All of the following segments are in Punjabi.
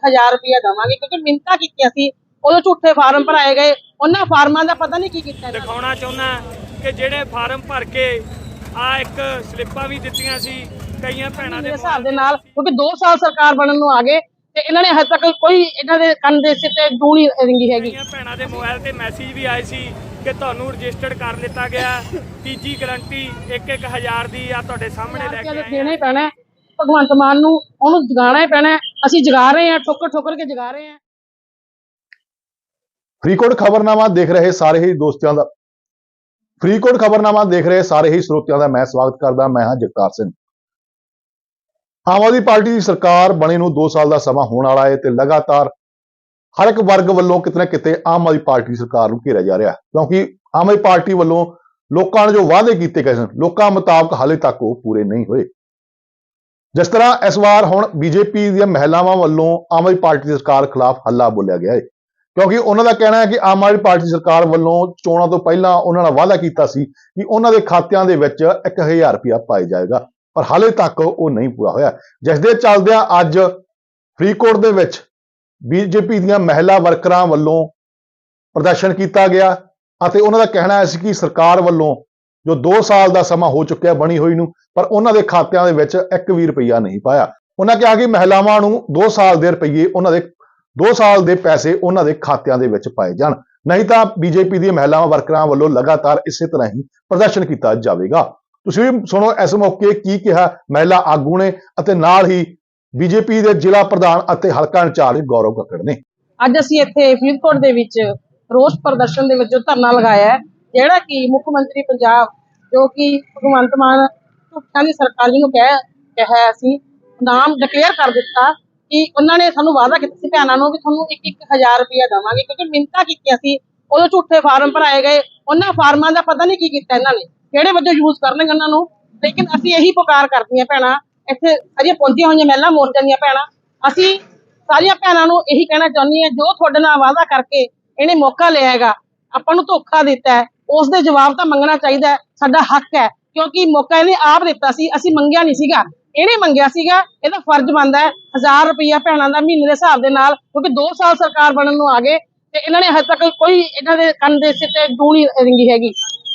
1000 ਰੁਪਇਆ ਦਵਾਂਗੇ ਕਿਉਂਕਿ ਮਿੰਤਾ ਕੀਤੀਆਂ ਸੀ ਉਦੋਂ ਝੂਠੇ ਫਾਰਮ ਭਰਾਏ ਗਏ ਉਹਨਾਂ ਫਾਰਮਾਂ ਦਾ ਪਤਾ ਨਹੀਂ ਕੀ ਕੀਤਾ ਇਹਨਾਂ ਨੇ। ਦਿਖਾਉਣਾ ਚਾਹੁੰਦਾ ਕਿ ਜਿਹੜੇ ਫਾਰਮ ਭਰ ਕੇ ਆ ਇੱਕ ਸਲਿੱਪਾਂ ਵੀ ਦਿੱਤੀਆਂ ਸੀ ਕਈਆਂ ਭੈਣਾਂ ਦੇ ਹਿਸਾਬ ਦੇ ਨਾਲ ਕਿਉਂਕਿ 2 ਸਾਲ ਸਰਕਾਰ ਬਣਨ ਨੂੰ ਆ ਗਏ ਤੇ ਇਹਨਾਂ ਨੇ ਹਜੇ ਤੱਕ ਕੋਈ ਇਹਨਾਂ ਦੇ ਕੰਨ ਦੇ ਸਿਰ ਤੇ ਦੂਣੀ ਰਿੰਗੀ ਹੈਗੀ ਕਈਆਂ ਭੈਣਾਂ ਦੇ ਮੋਬਾਈਲ ਤੇ ਮੈਸੇਜ ਵੀ ਆਏ ਸੀ ਕਿ ਤੁਹਾਨੂੰ ਰਜਿਸਟਰਡ ਕਰ ਲਿੱਤਾ ਗਿਆ ਤੀਜੀ ਗਰੰਟੀ 1-1000 ਦੀ ਆ ਤੁਹਾਡੇ ਸਾਹਮਣੇ ਲੈ ਕੇ ਆਏ ਦੇਣਾ ਹੀ ਪੈਣਾ ਹੈ। ਭਗਵੰਤ ਮਾਨ ਨੂੰ ਉਹਨੂੰ ਜਗਾਉਣਾ ਹੀ ਪੈਣਾ ਹੈ। ਅਸੀਂ ਜਗਾ ਰਹੇ ਹਾਂ, ਠੋਕਰ ਠੋਕਰ ਕੇ ਜਗਾ ਰਹੇ ਹਾਂ। ਫਰੀਦਕੋਟ ਖਬਰਨਾਮਾ ਦੇਖ ਰਹੇ ਸਾਰੇ ਹੀ ਦੋਸਤਾਂ ਦਾ ਫਰੀਦਕੋਟ ਖਬਰਨਾਮਾ ਦੇਖ ਰਹੇ ਸਾਰੇ ਹੀ ਸਰੋਤਿਆਂ ਦਾ ਮੈਂ ਸਵਾਗਤ ਕਰਦਾ, ਮੈਂ ਹਾਂ ਜਗਤਾਰ ਸਿੰਘ। ਆਮ ਆਦਮੀ ਪਾਰਟੀ ਦੀ ਸਰਕਾਰ ਬਣੇ ਨੂੰ 2 ਸਾਲ ਦਾ ਸਮਾਂ ਹੋਣ ਵਾਲਾ ਹੈ ਤੇ ਲਗਾਤਾਰ ਹਰ ਇੱਕ ਵਰਗ ਵੱਲੋਂ ਕਿਤੇ ਨਾ ਕਿਤੇ ਆਮ ਆਦਮੀ ਪਾਰਟੀ ਦੀ ਸਰਕਾਰ ਨੂੰ ਘੇਰਿਆ ਜਾ ਰਿਹਾ ਕਿਉਂਕਿ ਆਮ ਆਦਮੀ ਪਾਰਟੀ ਵੱਲੋਂ ਲੋਕਾਂ ਨੂੰ ਜੋ ਵਾਅਦੇ ਕੀਤੇ ਗਏ ਸਨ, ਲੋਕਾਂ ਮੁਤਾਬਕ ਹਾਲੇ ਤੱਕ ਉਹ ਪੂਰੇ ਨਹੀਂ ਹੋਏ। ਜਿਸ ਤਰ੍ਹਾਂ ਇਸ ਵਾਰ ਹੁਣ ਬੀਜੇਪੀ ਦੀਆਂ ਮਹਿਲਾਵਾਂ ਵੱਲੋਂ ਆਮ ਆਦਮੀ ਪਾਰਟੀ ਦੀ ਸਰਕਾਰ ਖਿਲਾਫ ਹੱਲਾ ਬੋਲਿਆ ਗਿਆ ਹੈ ਕਿਉਂਕਿ ਉਹਨਾਂ ਦਾ ਕਹਿਣਾ ਹੈ ਕਿ ਆਮ ਆਦਮੀ ਪਾਰਟੀ ਸਰਕਾਰ ਵੱਲੋਂ ਚੋਣਾਂ ਤੋਂ ਪਹਿਲਾਂ ਉਹਨਾਂ ਨਾਲ ਵਾਅਦਾ ਕੀਤਾ ਸੀ ਕਿ ਉਹਨਾਂ ਦੇ ਖਾਤਿਆਂ ਦੇ ਵਿੱਚ 1000 ਰੁਪਇਆ ਪਾਇਆ ਜਾਏਗਾ, ਪਰ ਹਾਲੇ ਤੱਕ ਉਹ ਨਹੀਂ ਪੂਰਾ ਹੋਇਆ। ਜਿਸ ਦੇ ਚੱਲਦਿਆਂ ਅੱਜ ਫਰੀਦਕੋਟ ਦੇ ਵਿੱਚ ਬੀਜੇਪੀ ਦੀਆਂ ਮਹਿਲਾ ਵਰਕਰਾਂ ਵੱਲੋਂ ਪ੍ਰਦਰਸ਼ਨ ਕੀਤਾ ਗਿਆ ਅਤੇ ਉਹਨਾਂ ਦਾ ਕਹਿਣਾ ਹੈ ਸੀ ਕਿ ਸਰਕਾਰ ਵੱਲੋਂ ਜੋ 2 ਸਾਲ ਦਾ ਸਮਾਂ ਹੋ ਚੁੱਕਿਆ ਬਣੀ ਹੋਈ ਨੂੰ, ਪਰ ਉਹਨਾਂ ਦੇ ਖਾਤਿਆਂ ਦੇ ਵਿੱਚ 1 ਵੀ ਰੁਪਈਆ ਨਹੀਂ ਪਾਇਆ। ਉਹਨਾਂ ਕਿਹਾ ਕਿ ਮਹਿਲਾਵਾਂ ਨੂੰ 2 ਸਾਲ ਦੇ ਰੁਪਈਏ ਉਹਨਾਂ ਦੇ 2 ਸਾਲ ਦੇ ਪੈਸੇ ਉਹਨਾਂ ਦੇ ਖਾਤਿਆਂ ਦੇ ਵਿੱਚ ਪਾਏ ਜਾਣ। ਨਹੀਂ ਤਾਂ ਬੀਜੇਪੀ ਦੀਆਂ ਮਹਿਲਾਵਾਂ ਵਰਕਰਾਂ ਵੱਲੋਂ ਲਗਾਤਾਰ ਇਸੇ ਤਰ੍ਹਾਂ ਹੀ ਪ੍ਰਦਰਸ਼ਨ ਕੀਤਾ ਜਾਵੇਗਾ। ਤੁਸੀਂ ਵੀ ਸੁਣੋ ਇਸ ਮੌਕੇ ਕੀ ਕਿਹਾ ਮਹਿਲਾ ਆਗੂ ਨੇ ਅਤੇ ਨਾਲ ਹੀ ਬੀਜੇਪੀ ਦੇ ਜ਼ਿਲ੍ਹਾ ਪ੍ਰਧਾਨ ਅਤੇ ਹਲਕਾ ਇੰਚਾਰਜ ਗੌਰਵ ਕੱਕੜ ਨੇ। ਅੱਜ ਅਸੀਂ ਇੱਥੇ ਫਰੀਦਕੋਟ ਦੇ ਵਿੱਚ ਰੋਸ ਪ੍ਰਦਰਸ਼ਨ ਦੇ ਵਿੱਚ ਧਰਨਾ ਲਗਾਇਆ ਹੈ। ਜਿਹੜਾ ਕਿ ਮੁੱਖ ਮੰਤਰੀ ਪੰਜਾਬ, ਜੋ ਕਿ ਭਗਵੰਤ ਮਾਨ ਝੂਠਾਂ ਦੀ ਸਰਕਾਰੀ ਨੂੰ ਕਹਿ, ਕਿਹਾ ਹੈ ਅਸੀਂ ਨਾਮ ਡਿਕਲੇਅਰ ਕਰ ਦਿੱਤਾ ਕਿ ਉਹਨਾਂ ਨੇ ਸਾਨੂੰ ਵਾਅਦਾ ਕੀਤਾ ਸੀ ਭੈਣਾਂ ਨੂੰ ਕਿ ਤੁਹਾਨੂੰ 1-1000 ਰੁਪਇਆ ਦੇਵਾਂਗੇ, ਕਿਉਂਕਿ ਮਿੰਤਾ ਕੀਤੀਆਂ ਸੀ, ਉਦੋਂ ਝੂਠੇ ਫਾਰਮ ਭਰਾਏ ਗਏ, ਉਹਨਾਂ ਫਾਰਮਾਂ ਦਾ ਪਤਾ ਨਹੀਂ ਕੀ ਕੀਤਾ ਇਹਨਾਂ ਨੇ, ਕਿਹੜੇ ਵਜੋਂ ਯੂਜ਼ ਕਰਨਗੇ ਉਹਨਾਂ ਨੂੰ, ਲੇਕਿਨ ਅਸੀਂ ਇਹੀ ਪੁਕਾਰ ਕਰਦੀਆਂ ਭੈਣਾਂ, ਇੱਥੇ ਸਾਰੀਆਂ ਪਹੁੰਚੀਆਂ ਹੋਈਆਂ ਮਹਿਲਾ ਮੋਰਚਾ ਦੀਆਂ ਭੈਣਾਂ, ਅਸੀਂ ਸਾਰੀਆਂ ਭੈਣਾਂ ਨੂੰ ਇਹੀ ਕਹਿਣਾ ਚਾਹੁੰਦੀ ਹਾਂ, ਜੋ ਤੁਹਾਡੇ ਨਾਲ ਵਾਅਦਾ ਕਰਕੇ ਇਹਨੇ ਮੌਕਾ ਲਿਆ ਹੈਗਾ, ਆਪਾਂ ਨੂੰ ਧੋਖਾ ਦਿੱਤਾ ਹੈ ਉਸ ਦੇ ਜਵਾਬ ਤਾਂ ਮੰਗਣਾ ਚਾਹੀਦਾ ਹੈ, ਸਾਡਾ ਹੱਕ ਹੈ, ਕਿਉਂਕਿ ਮੌਕਾ ਇਹਨੇ ਆਪ ਦਿੱਤਾ ਸੀ, ਅਸੀਂ ਮੰਗਿਆ ਨਹੀਂ ਸੀਗਾ। ਇਹਨੇ ਮੰਗਿਆ ਸੀਗਾ, ਇਹਦਾ ਫਰਜ਼ ਬਣਦਾ ਹੈ 1000 ਰੁਪਇਆ ਭੈਣਾਂ ਦਾ ਮਹੀਨੇ ਦੇ ਹਿਸਾਬ ਦੇ ਨਾਲ, ਕਿਉਂਕਿ 2 ਸਾਲ ਸਰਕਾਰ ਬਣਨ ਨੂੰ ਆ ਗਏ, ਤੇ ਇਹਨਾਂ ਨੇ ਹਜੇ ਤੱਕ ਕੋਈ ਇਹਨਾਂ ਦੇ ਕੰਨ ਦੇ ਸਿਰ ਤੇ ਦੂਣੀ ਰਿੰਗੀ ਹੈਗੀ।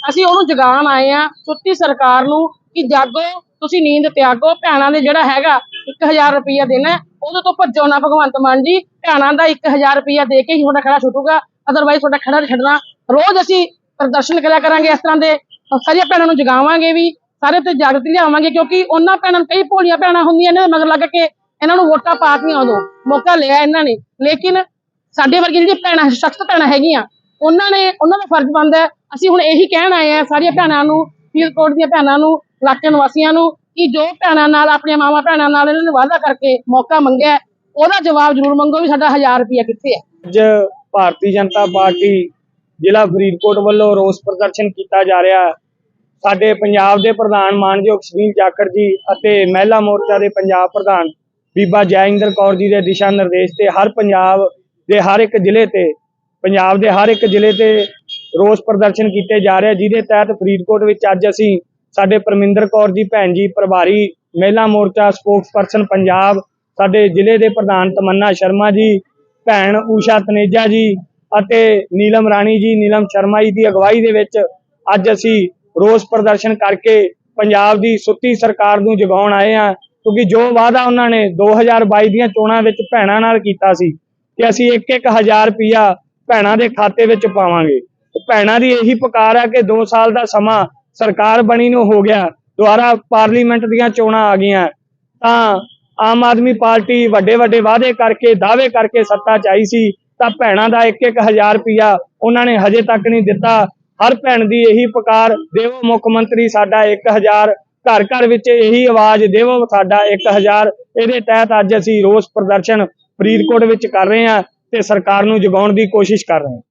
ਅਸੀਂ ਉਹਨੂੰ ਜਗਾਉਣ ਆਏ ਆ ਸੁੱਤੀ ਸਰਕਾਰ ਨੂੰ, ਕਿ ਜਾਗੋ, ਤੁਸੀਂ ਨੀਂਦ ਤਿਆਗੋ, ਭੈਣਾਂ ਦੇ ਜਿਹੜਾ ਹੈਗਾ 1000 ਰੁਪਇਆ ਦੇਣਾ ਉਹਦੇ ਤੋਂ ਭੱਜੋ ਨਾ ਭਗਵੰਤ ਮਾਨ ਜੀ, ਭੈਣਾਂ ਦਾ 1000 ਰੁਪਇਆ ਦੇ ਕੇ ਹੀ ਤੁਹਾਡਾ ਖੜਾ ਛੁੱਟੂਗਾ ਅਦਰਵਾਈਜ਼ ਤੁਹਾਡਾ ਖੜਾ ਛੱਡਣਾ। ਰੋਜ਼ ਅਸੀਂ ਪ੍ਰਦਰਸ਼ਨ ਕਰਿਆ ਕਰਾਂਗੇ ਇਸ ਤਰ੍ਹਾਂ ਦੇ। ਸਾਰੀਆਂ ਭੈਣਾਂ ਨੂੰ ਜਗਾਵਾਂਗੇ ਵੀ, ਸਾਰੇ ਤੇ ਜਾਗਰਤੀ ਲਿਆਵਾਂਗੇ ਕਿਉਂਕਿ ਉਹਨਾਂ ਭੈਣਾਂ ਨੂੰ ਕਈ ਭੋਲੀਆਂ ਭੈਣਾਂ ਹੁੰਦੀਆਂ ਇਹਨਾਂ ਮਗਰ ਲੱਗ ਕੇ ਇਹਨਾਂ ਨੂੰ ਵੋਟਾਂ ਪਾਤੀਆਂ ਉਦੋਂ। ਮੌਕਾ ਲਿਆ ਇਹਨਾਂ ਨੇ। ਲੇਕਿਨ ਸਾਡੇ ਵਰਗੀ ਜਿਹੜੀ ਭੈਣਾਂ, ਸਖਤ ਭੈਣਾਂ ਹੈਗੀਆਂ, ਉਹਨਾਂ ਨੇ, ਉਹਨਾਂ ਦਾ ਫਰਜ਼ ਬਣਦਾ ਅਸੀਂ ਹੁਣ ਇਹੀ ਕਹਿਣ ਆਏ ਆ ਸਾਰੀਆਂ ਭੈਣਾਂ ਨੂੰ, ਫਰੀਦਕੋਟ ਦੀਆਂ ਭੈਣਾਂ ਨੂੰ, ਇਲਾਕੇ ਨਿਵਾਸੀਆਂ ਨੂੰ, ਕਿ ਜੋ ਭੈਣਾਂ ਨਾਲ, ਆਪਣੀਆਂ ਮਾਵਾਂ ਭੈਣਾਂ ਨਾਲ ਇਹਨਾਂ ਨੇ ਵਾਅਦਾ ਕਰਕੇ ਮੌਕਾ ਮੰਗਿਆ, ਉਹਦਾ ਜਵਾਬ ਜ਼ਰੂਰ ਮੰਗੋ ਵੀ ਸਾਡਾ 1000 ਰੁਪਇਆ ਕਿੱਥੇ ਹੈ ਅੱਜ ਭਾਰਤੀ ਜਨਤਾ ਪਾਰਟੀ ਜ਼ਿਲ੍ਹਾ ਫਰੀਦਕੋਟ ਵੱਲੋਂ ਰੋਸ ਪ੍ਰਦਰਸ਼ਨ ਕੀਤਾ ਜਾ ਰਿਹਾ ਹੈ। ਸਾਡੇ ਪੰਜਾਬ ਦੇ ਪ੍ਰਧਾਨ ਮਾਨਯੋਗ ਸੁਨੀਲ ਜਾਖੜ ਜੀ ਅਤੇ ਮਹਿਲਾ ਮੋਰਚਾ ਦੇ ਪੰਜਾਬ ਪ੍ਰਧਾਨ ਬੀਬਾ ਜੈਇੰਦਰ ਕੌਰ ਜੀ ਦੇ ਦਿਸ਼ਾ ਨਿਰਦੇਸ਼ ਤੇ ਹਰ ਪੰਜਾਬ ਦੇ ਹਰ ਇੱਕ ਜ਼ਿਲ੍ਹੇ ਤੇ, ਪੰਜਾਬ ਦੇ ਹਰ ਇੱਕ ਜ਼ਿਲ੍ਹੇ ਤੇ ਰੋਸ ਪ੍ਰਦਰਸ਼ਨ ਕੀਤੇ ਜਾ ਰਹੇ ਜਿਹਦੇ ਤਹਿਤ ਫਰੀਦਕੋਟ ਵਿੱਚ ਅੱਜ ਅਸੀਂ ਸਾਡੇ ਪਰਮਿੰਦਰ ਕੌਰ ਜੀ ਭੈਣ ਜੀ, ਪ੍ਰਭਾਰੀ ਮਹਿਲਾ ਮੋਰਚਾ ਸਪੋਕਸਪਰਸਨ ਪੰਜਾਬ, ਸਾਡੇ ਜ਼ਿਲ੍ਹੇ ਦੇ ਪ੍ਰਧਾਨ ਤਮੰਨਾ ਸ਼ਰਮਾ ਜੀ, ਭੈਣ ਊਸ਼ਾ ਤਨੇਜਾ ਜੀ ਅਤੇ ਨੀਲਮ ਰਾਣੀ ਜੀ, ਨੀਲਮ ਸ਼ਰਮਾ ਜੀ ਦੀ ਅਗਵਾਈ ਦੇ ਵਿੱਚ ਅੱਜ ਅਸੀਂ ਰੋਸ ਪ੍ਰਦਰਸ਼ਨ ਕਰਕੇ ਪੰਜਾਬ ਦੀ ਸੁੱਤੀ ਸਰਕਾਰ ਨੂੰ ਜਗਾਉਣ ਆਏ ਹਾਂ, ਕਿਉਂਕਿ ਜੋ ਵਾਅਦਾ ਉਹਨਾਂ ਨੇ 2022 ਦੀਆਂ ਚੋਣਾਂ ਵਿੱਚ ਭੈਣਾਂ ਨਾਲ ਕੀਤਾ ਸੀ ਕਿ ਅਸੀਂ 1-1000 ਰੁਪਇਆ ਭੈਣਾਂ ਦੇ ਖਾਤੇ ਵਿੱਚ ਪਾਵਾਂਗੇ। ਭੈਣਾਂ ਦੀ ਇਹੀ ਪੁਕਾਰ ਹੈ ਕਿ 2 ਸਾਲ ਦਾ ਸਮਾਂ ਸਰਕਾਰ ਬਣੀ ਨੂੰ ਹੋ ਗਿਆ ਦੁਆਰਾ ਪਾਰਲੀਮੈਂਟ ਦੀਆਂ ਚੋਣਾਂ ਆ ਗਈਆਂ। ਤਾਂ ਆਮ ਆਦਮੀ ਪਾਰਟੀ ਵੱਡੇ ਵੱਡੇ ਵਾਅਦੇ ਕਰਕੇ, ਦਾਅਵੇ ਕਰਕੇ ਸੱਤਾ 'ਚ ਆਈ ਸੀ, ਤਾਂ ਭੈਣਾਂ ਦਾ 1-1000 ਰੁਪਇਆ ਉਹਨਾਂ ਨੇ ਹਜੇ ਤੱਕ ਨਹੀਂ ਦਿੱਤਾ। ਹਰ ਭੈਣ ਦੀ ਇਹੀ ਪੁਕਾਰ, ਦੇਵੋ ਮੁੱਖ ਮੰਤਰੀ ਸਾਡਾ 1000 ਘਰ ਘਰ ਵਿੱਚ ਇਹੀ ਆਵਾਜ਼, ਦੇਵੋ ਸਾਡਾ 1000 ਇਹਦੇ ਤਹਿਤ ਅੱਜ ਅਸੀਂ ਰੋਸ ਪ੍ਰਦਰਸ਼ਨ ਫਰੀਦਕੋਟ ਵਿੱਚ ਕਰ ਰਹੇ ਹਾਂ ਤੇ ਸਰਕਾਰ ਨੂੰ ਜਗਾਉਣ ਦੀ ਕੋਸ਼ਿਸ਼ ਕਰ ਰਹੇ ਹਾਂ।